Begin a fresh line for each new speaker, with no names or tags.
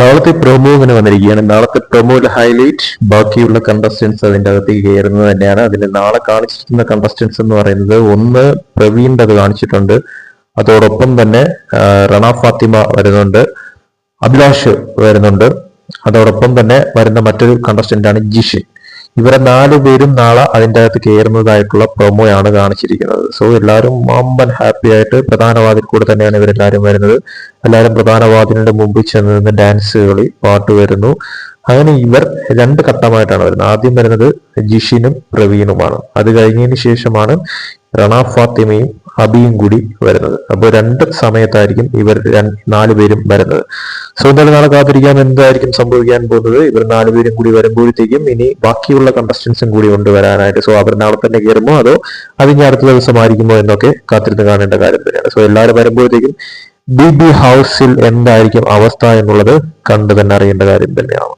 നാളത്തെ പ്രൊമോ ഇങ്ങനെ വന്നിരിക്കുകയാണ്. നാളത്തെ പ്രൊമോയുടെ ഹൈലൈറ്റ് ബാക്കിയുള്ള കണ്ടസ്റ്റൻസ് അതിന്റെ അകത്തേക്ക് കയറുന്നത് തന്നെയാണ്. അതിൽ നാളെ കാണിച്ചിരിക്കുന്ന കണ്ടസ്റ്റൻസ് എന്ന് പറയുന്നത് ഒന്ന് പ്രവീണിന്റെ അത് കാണിച്ചിട്ടുണ്ട്. അതോടൊപ്പം തന്നെ റണ ഫാത്തിമ വരുന്നുണ്ട്. അഭിലാഷ് വരുന്നുണ്ട്. അതോടൊപ്പം തന്നെ വരുന്ന മറ്റൊരു കണ്ടസ്റ്റന്റ് ആണ് ജിഷിൻ. ഇവരെ നാലു പേരും നാളെ അതിന്റെ അകത്ത് കയറുന്നതായിട്ടുള്ള പ്രൊമോയാണ് കാണിച്ചിരിക്കുന്നത്. സോ എല്ലാവരും മാമ്പൻ ഹാപ്പി ആയിട്ട് പ്രധാന വാതിൽ കൂടെ തന്നെയാണ് ഇവരെല്ലാവരും വരുന്നത്. എല്ലാവരും പ്രധാന വാതിലിന്റെ മുമ്പിൽ ചെന്ന് നിന്ന് ഡാൻസ് കളി പാട്ട് വരുന്നു. അങ്ങനെ ഇവർ രണ്ട് ഘട്ടമായിട്ടാണ് വരുന്നത്. ആദ്യം വരുന്നത് ജിഷിനും പ്രവീണുമാണ്. അത് കഴിഞ്ഞതിന് ശേഷമാണ് റണ ഫാത്തിമയും അബിയും കൂടി വരുന്നത്. അപ്പോൾ രണ്ട് സമയത്തായിരിക്കും ഇവർ നാലു പേരും വരുന്നത്. സോ എന്തായാലും നാളെ കാത്തിരിക്കാം. എന്തായിരിക്കും സംഭവിക്കാൻ പോകുന്നത്? ഇവർ നാലു പേരും കൂടി വരുമ്പോഴത്തേക്കും ഇനി ബാക്കിയുള്ള കണ്ടസ്റ്റൻസും കൂടി കൊണ്ടുവരാനായിട്ട് സോ അവർ നാളെ തന്നെ കയറുമോ? അതോ അത് ഇനി അടുത്ത ദിവസമായിരിക്കുമോ എന്നൊക്കെ കാത്തിരുന്ന് കാണേണ്ട കാര്യം തന്നെയാണ്. സോ എല്ലാവരും വരുമ്പോഴത്തേക്കും ബി ബി ഹൗസിൽ എന്തായിരിക്കും അവസ്ഥ എന്നുള്ളത് കണ്ടു തന്നെ അറിയേണ്ട കാര്യം തന്നെയാണ്.